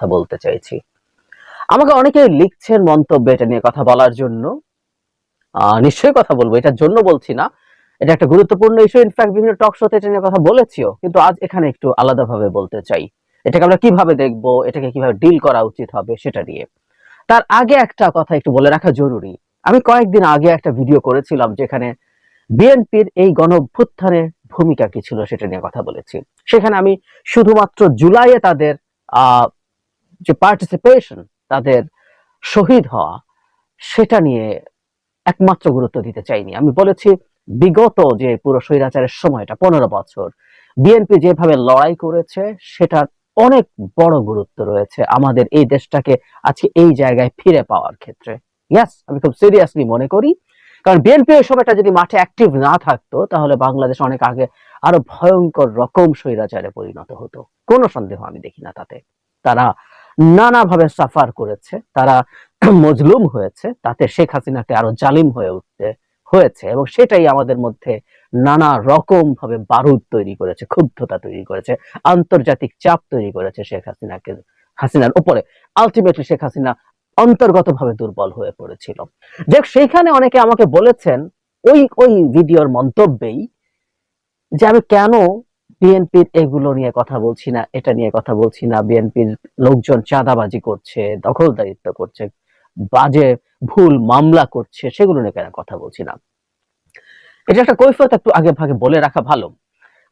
কথা বলতে চাইছি। আমাকে অনেকে লিখছেন মন্তব্য এটা নিয়ে কথা বলার জন্য। নিশ্চয়ই কথা বলব, এটার জন্য বলছি না। এটা একটা গুরুত্বপূর্ণ ইস্যু ইনফ্যাক্ট বিভিন্ন টক শোতে এটা নিয়ে কথা বলেছিও, কিন্তু আজ এখানে একটু আলাদাভাবে বলতে চাই। এটাকে আমরা কীভাবে দেখব, এটাকে কীভাবে ডিল করা উচিত হবে, সেটা নিয়ে। তার আগে একটা কথা একটু বলে রাখা জরুরি। আমি কয়েকদিন আগে একটা ভিডিও করেছিলাম যেখানে বিএনপির এই গণভ্যুত্থানের ভূমিকা কি ছিল সেটা নিয়ে কথা বলেছি। সেখানে আমি শুধুমাত্র জুলাইয়ে তাদের যে পার্টিসিপেশন তাদের শহীদ হওয়া, সেটা নিয়ে একমাত্র গুরুত্ব দিতে চাইনি। আমি বলেছি, বিগত যে পুরো স্বৈরাচারের সময়টা, পনেরো বছর বিএনপি যেভাবে লড়াই করেছে, সেটার অনেক বড় গুরুত্ব রয়েছে আমাদের এই দেশটাকে আজকে এই জায়গায় ফিরে পাওয়ার ক্ষেত্রে। ইয়াস আমি খুব সিরিয়াসলি মনে করি। কারণ বিএনপি ওই সময়টা যদি মাঠে অ্যাক্টিভ না থাকতো, তাহলে বাংলাদেশ অনেক আগে আরও ভয়ঙ্কর রকম স্বৈরাচারে পরিণত হতো। কোনো সন্দেহ আমি দেখি না তাতে। তারা নানাভাবে সাফার করেছে। তারা মজলুম হয়েছে। তাতে শেখ হাসিনাকে আরও জালিম হয়ে উঠতে হয়েছে এবং সেটাই আমাদের মধ্যে নানা রকম ভাবে বারুদ তৈরি করেছে, ক্ষুব্ধতা তৈরি করেছে, আন্তর্জাতিক চাপ তৈরি করেছে শেখ হাসিনাকে, হাসিনার উপরে। আলটিমেটলি শেখ হাসিনা অন্তর্গতভাবে দুর্বল হয়ে পড়েছিল। যে সেইখানে অনেকে আমাকে বলেছেন, ওই ওই ভিডিওর মন্তব্যেই যে আমি কেন বিএনপির এগুলো নিয়ে কথা বলছি না, এটা নিয়ে কথা বলছি না। বিএনপির লোকজন চাঁদাবাজি করছে, দখলদারিত্ব করছে, বাজে ভুল মামলা করছে, সেগুলো নিয়ে কেন কথা বলছি না? এটা একটা কৈফিয়ত একটু আগে ভাগে বলে রাখা ভালো।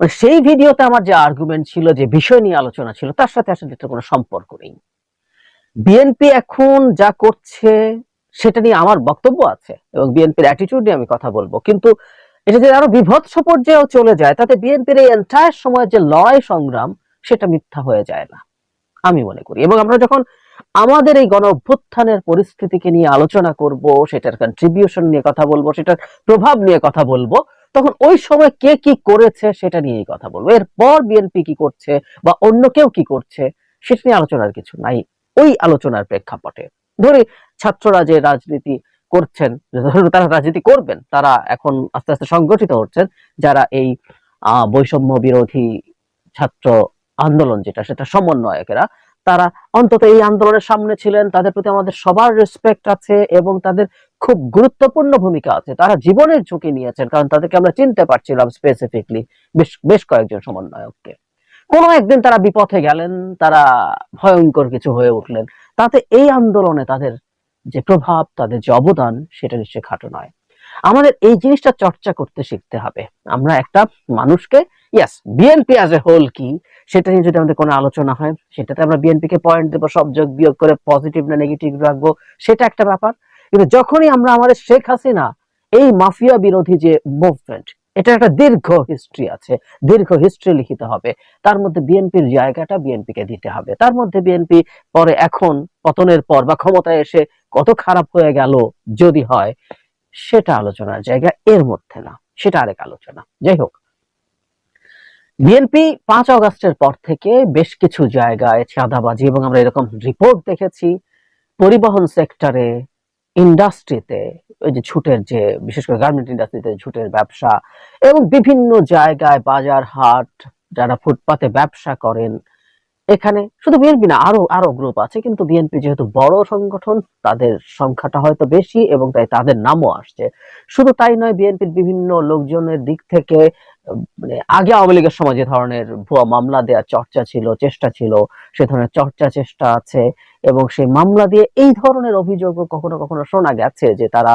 মানে সেই ভিডিওতে আমার যে আর্গুমেন্ট ছিল, যে বিষয় নিয়ে আলোচনা ছিল, তার সাথে আসলে এটার কোনো সম্পর্ক নেই। বিএনপি এখন যা করছে, সেটা নিয়ে আমার বক্তব্য আছে এবং বিএনপির অ্যাটিটিউড নিয়ে আমি কথা বলব। কিন্তু এটা যদি আরও বিভৎস পর্যায়েও চলে যায়, তাতে বিএনপির এই এন্টায়ার সময়ের যে লড়াই সংগ্রাম, সেটা মিথ্যা হয়ে যায় না, আমি মনে করি। এবং আমরা যখন আমাদের এই গণ অভ্যুত্থানের পরিস্থিতিকে নিয়ে আলোচনা করব, সেটার কন্ট্রিবিউশন নিয়ে কথা বলব, সেটার প্রভাব নিয়ে কথা বলব, তখন ওই সময় কে কি করেছে সেটা নিয়েই কথা বলব। এরপর বিএনপি কি করছে বা অন্য কেউ কি করছে, সেটা নিয়ে আলোচনার কিছু নাই, ওই আলোচনার প্রেক্ষাপটে। ধরি, ছাত্ররা যে রাজনীতি করছেন, তারা রাজনীতি করবেন, তারা এখন আস্তে আস্তে সংগঠিত হচ্ছেন, যারা এই বৈষম্য বিরোধী ছাত্র আন্দোলন যেটা, সেটা সমন্বয়কেরা, তারা অন্তত এই আন্দোলনের সামনে ছিলেন, তাদের প্রতি আমাদের সবার রেসপেক্ট আছে এবং তাদের খুব গুরুত্বপূর্ণ ভূমিকা আছে। তারা জীবনের ঝুঁকি নিয়েছেন, কারণ তাদেরকে আমরা চিনতে পারছিলাম স্পেসিফিকলি বেশ বেশ কয়েকজন সমন্বয়ককে। কোনো একদিন তারা বিপথে গেলেন, তারা ভয়ঙ্কর কিছু হয়ে উঠলেন। তাতে এই আন্দোলনে তাদের যে প্রভাব, তাদের যে অবদান, সেটা নিশ্চয়ই খাটো নয়। আমাদের এই জিনিসটা চর্চা করতে শিখতে হবে। আমরা একটা মানুষকে as BNP as a whole কি, সেটা নিয়ে যদি আমাদের কোনো আলোচনা হয়, সেটাতে আমরা বিএনপি কে পয়েন্ট দেবো, সব যোগ বিয়োগ করে পজিটিভ না নেগেটিভ রাখব, সেটা একটা ব্যাপার। কিন্তু যখনই আমরা আমাদের শেখ হাসিনা, এই মাফিয়া বিরোধী যে মুভমেন্ট এটা একটা দীর্ঘ হিস্ট্রি আছে। দীর্ঘ হিস্ট্রি লিখিত হবে। তার মধ্যে বিএনপির জায়গাটা বিএনপি কে দিতে হবে। তার মধ্যে বিএনপি পরে এখন পতনের পর বা ক্ষমতায় এসে কত খারাপ হয়ে গেল যদি হয়, সেটা আলোচনার জায়গা এর মধ্যে না। সেটা আরেক আলোচনা। যাই হোক। বিএনপি পাঁচ অগস্টের পর থেকে বেশ কিছু জায়গায় চাঁদাবাজি এবং আমরা এরকম রিপোর্ট দেখেছি। পরিবহন সেক্টরে ইন্ডাস্ট্রিতে, ওই যে ছুটের যে, বিশেষ করে গার্মেন্ট ইন্ডাস্ট্রিতে ছুটের ব্যবসা এবং বিভিন্ন জায়গায় বাজার হাট, যারা ফুটপাতে ব্যবসা করেন এখানে শুধু বিএনপি না, আরও আরও গ্রুপ আছে। কিন্তু বিএনপি যেহেতু বড় সংগঠন, তাদের সংখ্যাটা হয়তো বেশি এবং তাই তাদের নামও আসছে। শুধু তাই নয়, বিএনপির বিভিন্ন লোকজনের দিক থেকে মানে আগে আওয়ামী লীগের সময় যে ধরনের ভুয়া মামলা দেওয়ার চর্চা ছিল, চেষ্টা ছিল, সে ধরনের চর্চা চেষ্টা আছে এবং সেই মামলা দিয়ে এই ধরনের অভিযোগও কখনো কখনো শোনা গেছে যে তারা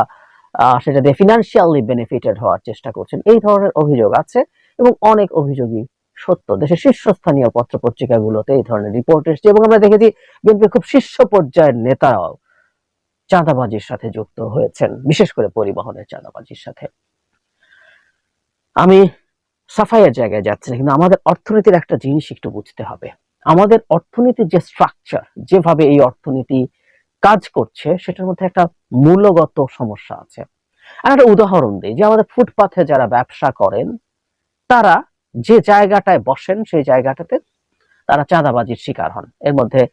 সেটা দিয়ে ফিনান্সিয়ালি বেনিফিটেড হওয়ার চেষ্টা করছেন। এই ধরনের অভিযোগ আছে এবং অনেক অভিযোগই সত্য। দেশের শীর্ষস্থানীয় পত্র পত্রিকাগুলোতে এই ধরনের রিপোর্ট এসেছে এবং আমরা দেখেছি বিএনপির খুব শীর্ষ পর্যায়ের নেতারাও চাঁদাবাজির সাথে যুক্ত হয়েছেন, বিশেষ করে পরিবহনের চাঁদাবাজির সাথে। আমি সাফাইয়ের জায়গায় যাচ্ছি না, কিন্তু আমাদের অর্থনীতির একটা জিনিস একটু বুঝতে হবে। আমাদের অর্থনীতির যে স্ট্রাকচার যেভাবে এই অর্থনীতি কাজ করছে, সেটার মধ্যে একটা মূল্যগত সমস্যা আছে। আর একটা উদাহরণ দিই যে আমাদের ফুটপাথে যারা ব্যবসা করেন, তারা যে জায়গাটায় বসেন, সেই জায়গাটাতে তারা চাঁদাবাজির শিকার হন। এর মধ্যে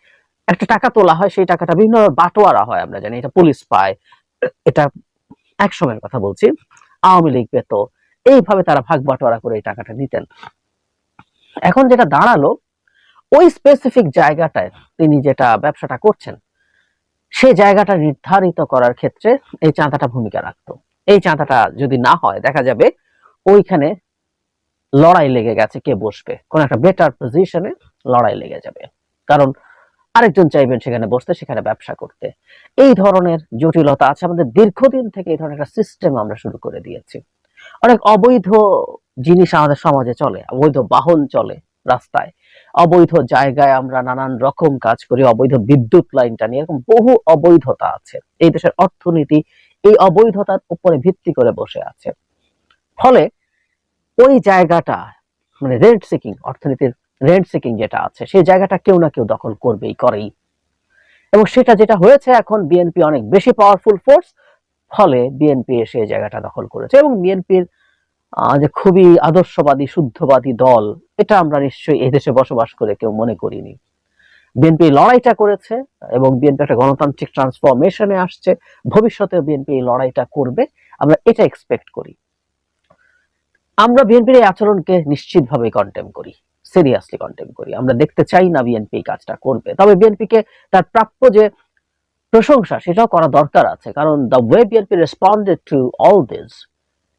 একটা টাকা তোলা হয়, সেই টাকাটা বিভিন্ন বাটোয়ারা হয়, আমরা জানি। এটা পুলিশ পায়। এটা এক সময়ের কথা বলছি। আওয়ামী লীগ পেত। এইভাবে তারা ভাগ বাটোয়ারা করে এই টাকাটা নিতেন। এখন যেটা দাঁড়াল, ওই স্পেসিফিক জায়গাটায় তিনি যেটা ব্যবসাটা করছেন, সেই জায়গাটা নির্ধারিত করার ক্ষেত্রে এই চাঁদাটা ভূমিকা রাখতো। এই চাঁদাটা যদি না হয়, দেখা যাবে ওইখানে লড়াই লেগে গেছে কে বসবে? কোন একটা বেটার পজিশনে লড়াই লেগে যাবে। কারণ আরেকজন চাইবেন সেখানে বসতে, সেখানে ব্যবসা করতে। এই ধরনের জটিলতা আছে। আমাদের দীর্ঘদিন থেকে এই ধরনের একটা সিস্টেম আমরা শুরু করে দিয়েছি। অনেক অবৈধ জিনিস আমাদের সমাজে চলে, অবৈধ বাহন চলে রাস্তায়। অবৈধ জায়গায় আমরা নানান রকম কাজ করি, অবৈধ বিদ্যুৎ লাইনটা নিয়ে। এরকম বহু অবৈধতা আছে। এই দেশের অর্থনীতি এই অবৈধতার উপরে ভিত্তি করে বসে আছে। ফলে ওই জায়গাটা মানে রেন্ট সিকিং অর্থনীতির রেন্ট সিকিং যেটা আছে, সেই জায়গাটা কেউ না কেউ দখল করবেই, করেই। এবং সেটা যেটা হয়েছে এখন বিএনপি অনেক বেশি পাওয়ারফুল ফোর্স ফলে বিএনপি এসে এই জায়গাটা দখল করেছে। এবং বিএনপির যে খুবই আদর্শবাদী, শুদ্ধবাদী দল, এটা আমরা নিশ্চয়ই এই দেশে বসবাস করে কেউ মনে করিনি। বিএনপি লড়াইটা করেছে, এবং বিএনপি একটা গণতান্ত্রিক ট্রান্সফরমেশনে আসছে। ভবিষ্যতে বিএনপি এই লড়াইটা করবে, আমরা এটা এক্সপেক্ট করি। আমরা বিএনপির এই আচরণকে নিশ্চিতভাবে কন্টেম করি সিরিয়াসলি কন্টেম করি। আমরা দেখতে চাই না বিএনপি কাজটা করবে। তবে বিএনপিকে তার প্রাপ্য যে প্রশংসা, সেটাও করা দরকার আছে। কারণ the way BNP responded to all this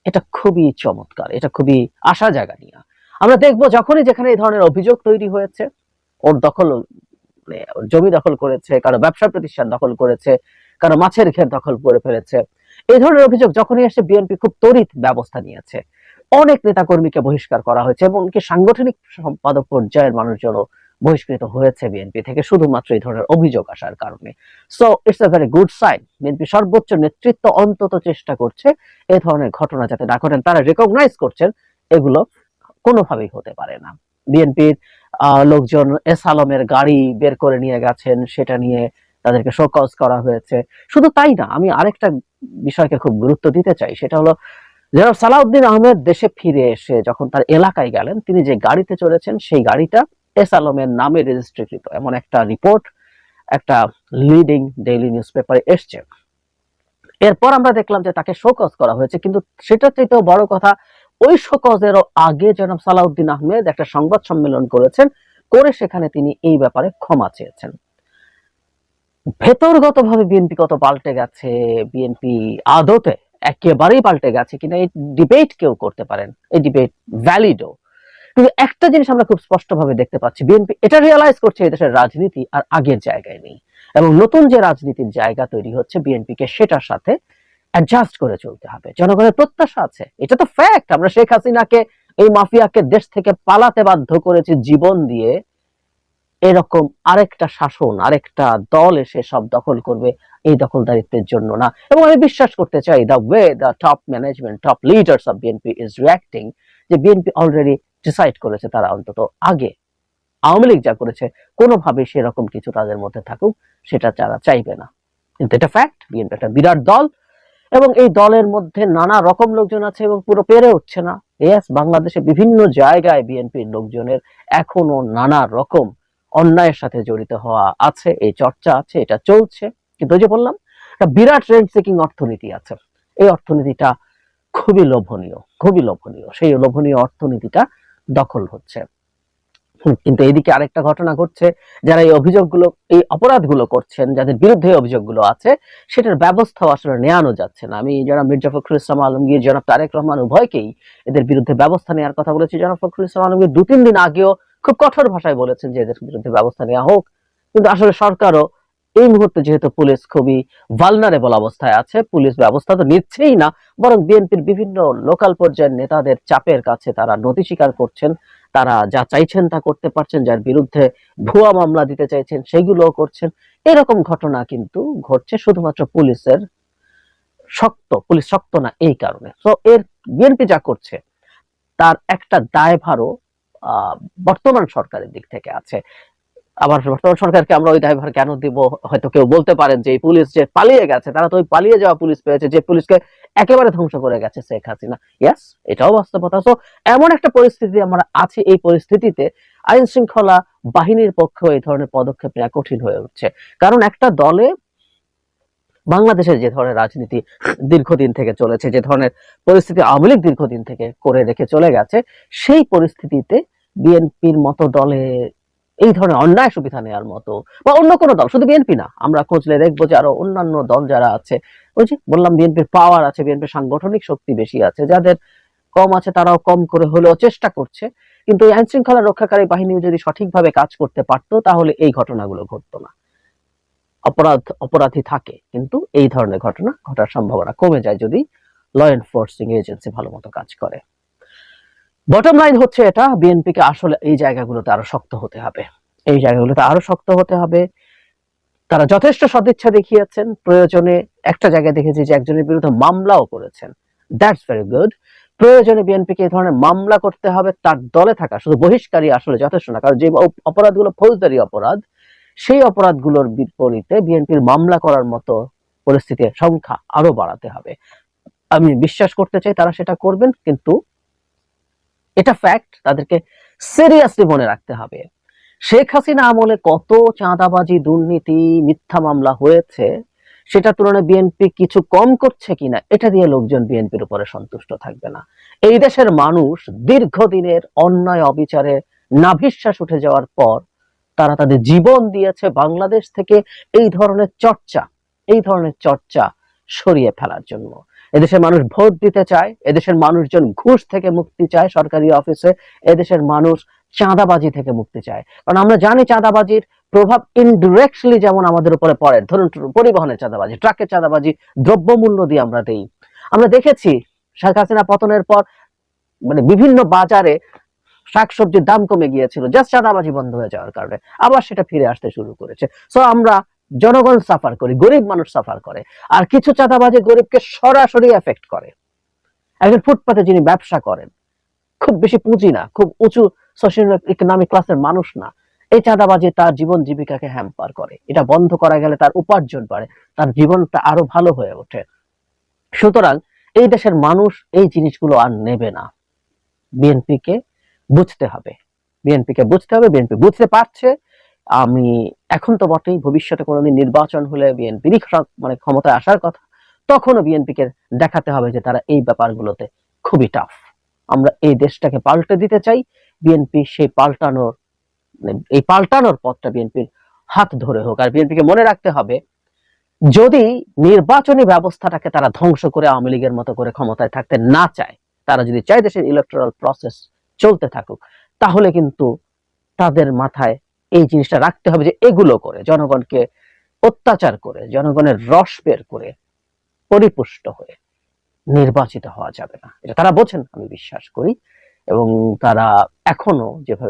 এটা খুবই চমৎকার, এটা খুবই আশা জায়গা নিয়ে আমরা দেখব যখনই যেখানে এই ধরনের অভিযোগ তৈরি হয়েছে, ওর দখল মানে জমি দখল করেছে, কারও ব্যবসা প্রতিষ্ঠান দখল করেছে, কারও মাছের ঘের দখল করে ফেলেছে। এই ধরনের অভিযোগ যখনই এসে বিএনপি খুব তড়িৎ ব্যবস্থা নিয়েছে। অনেক নেতাকর্মীকে বহিষ্কার করা হয়েছে এবং কি সাংগঠনিক সম্পাদক পর্যায়ের মানুষজনও বহিষ্কৃত হয়েছে বিএনপি থেকে শুধুমাত্র এই ধরনের অভিযোগ আসার কারণে। So it's a very good sign BNP সর্বোচ্চ নেতৃত্ব অন্তত চেষ্টা করছে এই ধরনের ঘটনা যাতে না ঘটেন তারা রেকগনাইজ করছেন এগুলো কোনোভাবেই হতে পারে না। বিএনপির লোকজন এস আলমের গাড়ি বের করে নিয়ে গেছেন, সেটা নিয়ে তাদেরকে শোকজ করা হয়েছে। শুধু তাই না, আমি আরেকটা বিষয়কে খুব গুরুত্ব দিতে চাই, সেটা হলো জনাব সালাউদ্দিন আহমেদ দেশে ফিরে এসে যখন তার এলাকায় গেলেন, তিনি যে গাড়িতে চলেছেন সেই গাড়িটা এস আলমের নামে রেজিস্ট্রিকৃত। এমন একটা রিপোর্ট, একটা লিডিং ডেইলি নিউজ পেপারে এসছে। এরপর আমরা দেখলাম যে তাকে শোকজ করা হয়েছে, কিন্তু সেটা চাইতেও বড় কথা, ওই শোকজেরও আগে জনাব সালাউদ্দিন আহমেদ একটা সংবাদ সম্মেলন করেছেন, করে সেখানে তিনি এই ব্যাপারে ক্ষমা চেয়েছেন। ভেতরগতভাবে বিএনপি কত পাল্টে গেছে, বিএনপি আদতে একেবারেই পাল্টে গেছে কিনা এই ডিবেট কেউ করতে পারেন। এই ডিবেট ভ্যালিডও কিন্তু একটা জিনিস আমরা খুব স্পষ্টভাবে দেখতে পাচ্ছি বিএনপি এটা রিয়েলাইজ করছে এই দেশের রাজনীতি আর আগের জায়গায় নেই। এবং নতুন যে রাজনীতির জায়গা তৈরি হচ্ছে বিএনপিকে সেটার সাথে অ্যাডজাস্ট করে চলতে হবে। জনগণের প্রত্যাশা আছে, এটা তো ফ্যাক্ট আমরা শেখ হাসিনাকে, এই মাফিয়াকে দেশ থেকে পালাতে বাধ্য করেছি জীবন দিয়ে। এরকম আরেকটা শাসন, আরেকটা দল এসে সব দখল করবে এই দখলদারিত্বের জন্য না। এবং আমি বিশ্বাস করতে চাই the way the top management top leaders of BNP is reacting যে বিএনপি অলরেডি ডিসাইড করেছে তারা অন্তত আগে আওয়ামী লীগ যা করেছে কোনোভাবে সেরকম কিছু তাদের মধ্যে থাকুক, সেটা তারা চাইবে না। কিন্তু এটা ফ্যাক্ট বিএনপি একটা বিরাট দল, এবং এই দলের মধ্যে নানা রকম লোকজন আছে এবং পুরো পেরে উঠছে না। এস বাংলাদেশে বিভিন্ন জায়গায় বিএনপির লোকজনের এখনও নানা রকম অন্যায়ের সাথে জড়িত হওয়া আছে, এই চর্চা আছে, এটা চলছে। কিন্তু যে বললাম, একটা বিরাট রেন্ট সিকিং অর্থনীতি আছে। এই অর্থনীতিটা খুবই লোভনীয় খুবই লোভনীয়। সেই লোভনীয় অর্থনীতিটা দখল হচ্ছে। কিন্তু এইদিকে আরেকটা ঘটনা ঘটছে, যারা এই অভিযোগগুলো, এই অপরাধগুলো করছেন, যাদের বিরুদ্ধে অভিযোগগুলো আছে, সেটার ব্যবস্থা আসলে নেওয়ানো যাচ্ছে না। আমি যারা মির্জা ফখরুল ইসলাম আলমগীর, জনাব তারেক রহমান উভয়কেই এদের বিরুদ্ধে ব্যবস্থা নেওয়ার কথা বলেছি। জনাব ফখরুল ইসলাম আলমগীর দু তিন দিন আগেও খুব কঠোর ভাষায় বলেছেন যে এদের বিরুদ্ধে ব্যবস্থা নেওয়া হোক। কিন্তু আসলে সরকারও এই মুহূর্তে যেহেতু পুলিশ খুবই ভালনারেবল অবস্থায় আছে, পুলিশ ব্যবস্থা তো নিচ্ছেই না, বরং বিএনপির বিভিন্ন লোকাল পর্যায়ের নেতাদের চাপের কাছে তারা নথি স্বীকার করছেন, তারা যা চাইছেন তা করতে পারছেন, যার বিরুদ্ধে ভুয়া মামলা দিতে চাইছেন সেগুলোও করছেন। এরকম ঘটনা কিন্তু ঘটছে শুধুমাত্র পুলিশের শক্ত, পুলিশ শক্ত না এই কারণে। তো এর, বিএনপি যা করছে, তার একটা দায়ভারও বর্তমান সরকারের দিক থেকে আছে। আবার বর্তমান সরকারকে আমরা ওই দায়ভার কেন দিব? হয়তো কেউ বলতে পারেন যে পুলিশ যে পালিয়ে গেছে, তারা তো ওই পালিয়ে যাওয়া পুলিশ পেয়েছে, যে পুলিশকে একেবারে ধ্বংস করে গেছে শেখ হাসিনা। ইয়াস এটাও বাস্তবতা। তো এমন একটা পরিস্থিতি আমরা আছি এই পরিস্থিতিতে। আইন শৃঙ্খলা বাহিনীর পক্ষে এই ধরনের পদক্ষেপ নেওয়া কঠিন হয়ে উঠছে। কারণ একটা দলে বাংলাদেশের যে ধরনের রাজনীতি দীর্ঘদিন থেকে চলেছে, যে ধরনের পরিস্থিতি আওয়ামী লীগ দীর্ঘদিন থেকে করে রেখে চলে গেছে, সেই পরিস্থিতিতে বিএনপির মতো দলে এই ধরনের অন্যায় সুবিধা নেওয়ার মতো বা অন্য কোনো দল, শুধু বিএনপি না, আমরা খুঁজলে দেখব যে আরও অন্যান্য দল যারা আছে, ওই যে বললাম বিএনপির পাওয়ার আছে, বিএনপির সাংগঠনিক শক্তি বেশি আছে, যাদের কম আছে তারাও কম করে হলেও চেষ্টা করছে, কিন্তু আইন শৃঙ্খলা রক্ষাকারী বাহিনী যদি সঠিকভাবে কাজ করতে পারতো, তাহলে এই ঘটনাগুলো ঘটতো না। অপরাধ, অপরাধী থাকে। কিন্তু এই ধরনের ঘটনা ঘটার সম্ভাবনা কমে যায় যদি ল এনফোর্সিং এজেন্সি ভালো মতো কাজ করে। বটম লাইন হচ্ছে এটা বিএনপিকে আসলে এই জায়গাগুলোতে আরও শক্ত হতে হবে। এই জায়গাগুলোতে আরও শক্ত হতে হবে। তারা যথেষ্ট সদিচ্ছা দেখিয়েছেন। প্রয়োজনে একটা জায়গায় দেখেছি যে একজনের বিরুদ্ধে মামলাও করেছেন। দ্যাটস ভেরি গুড প্রয়োজনে বিএনপিকে এই ধরনের মামলা করতে হবে। তার দলে থাকা, শুধু বহিষ্কারী আসলে যথেষ্ট না, কারণ যে অপরাধগুলো ফৌজদারি অপরাধ সেই অপরাধগুলোর বিপরীতে বিএনপির মামলা করার মতো পরিস্থিতির সংখ্যা আরও বাড়াতে হবে। আমি বিশ্বাস করতে চাই তারা সেটা করবেন, কিন্তু এটা ফ্যাক্ট তাদেরকে সিরিয়াসলি মনে রাখতে হবে। শেখ হাসিনা আমলে কত চাঁদাবাজি, দুর্নীতি, মিথ্যা মামলা হয়েছে সেটা তুলনায় বিএনপি কিছু কম করছে কিনা, এটা দিয়ে লোকজন বিএনপির উপরে সন্তুষ্ট থাকবে না। এই দেশের মানুষ দীর্ঘদিনের অন্যায় অবিচারে নাভিশ্বাস উঠে যাওয়ার পর তারা তাদের জীবন দিয়েছে বাংলাদেশ থেকে এই ধরনের চর্চা, এই ধরনের চর্চা সরিয়ে ফেলার জন্য। এদেশের মানুষ ভোট দিতে চায়, এদেশের মানুষজন ঘুষ থেকে মুক্তি চায় সরকারি অফিসে, এদেশের মানুষ চাঁদাবাজি থেকে মুক্তি চায়। কারণ আমরা জানি চাঁদাবাজির প্রভাব ইনডিরেক্টলি যেমন আমাদের উপরে পড়ে। ধরুন, পরিবহনের চাঁদাবাজি ট্রাকের চাঁদাবাজি, দ্রব্যমূল্য দিয়ে আমরা দেই। আমরা দেখেছি শেখ হাসিনা পতনের পর মানে বিভিন্ন বাজারে শাকসবজির দাম কমে গিয়েছিল জাস্ট চাঁদাবাজি বন্ধ হয়ে যাওয়ার কারণে। আবার সেটা ফিরে আসতে শুরু করেছে। সো আমরা জনগণ সাফার করি, গরিব মানুষ সাফার করে। আর কিছু চাঁদাবাজি গরিবকে সরাসরি এফেক্ট করে। একজন ফুটপাতে যিনি ব্যবসা করেন, খুব বেশি পুঁজি না, খুব উঁচু সোশ্যাল ইকোনমিক ক্লাসের মানুষ না, এই চাঁদাবাজি তার জীবন জীবিকাকে হ্যাম্পার করে। এটা বন্ধ করা গেলে তার উপার্জন বাড়ে, তার জীবনটা আরও ভালো হয়ে ওঠে। সুতরাং এই দেশের মানুষ এই জিনিসগুলো আর নেবে না। বিএনপি কে বুঝতে হবে। বিএনপি কে বুঝতে হবে, বিএনপি বুঝতে পারছে। আমি এখন তো বটেই ভবিষ্যতে কোনোদিন নির্বাচন হলে বিএনপিরই মানে ক্ষমতায় আসার কথা, তখনও বিএনপি কে দেখাতে হবে যে তারা এই ব্যাপারগুলোতে খুবই টাফ আমরা এই দেশটাকে পাল্টে দিতে চাই। বিএনপি সেই পাল্টানোর মানে এই পাল্টানোর পথটা বিএনপির হাত ধরে হোক। আর বিএনপিকে মনে রাখতে হবে, যদি নির্বাচনী ব্যবস্থাটাকে তারা ধ্বংস করে আওয়ামী লীগের মতো করে ক্ষমতায় থাকতে না চায়, তারা যদি চায় দেশের ইলেকট্রাল প্রসেস চলতে থাকুক, তাহলে কিন্তু তাদের মাথায় এই জিনিসটা রাখতে হবে যে এগুলো করে, জনগণকে অত্যাচার করে, জনগণের রস বের করে পরিপুষ্ট হয়ে নির্বাচিত হওয়া যাবে না। এটা তারা বোঝেন, আমি বিশ্বাস করি। এবং তারা এখনও যেভাবে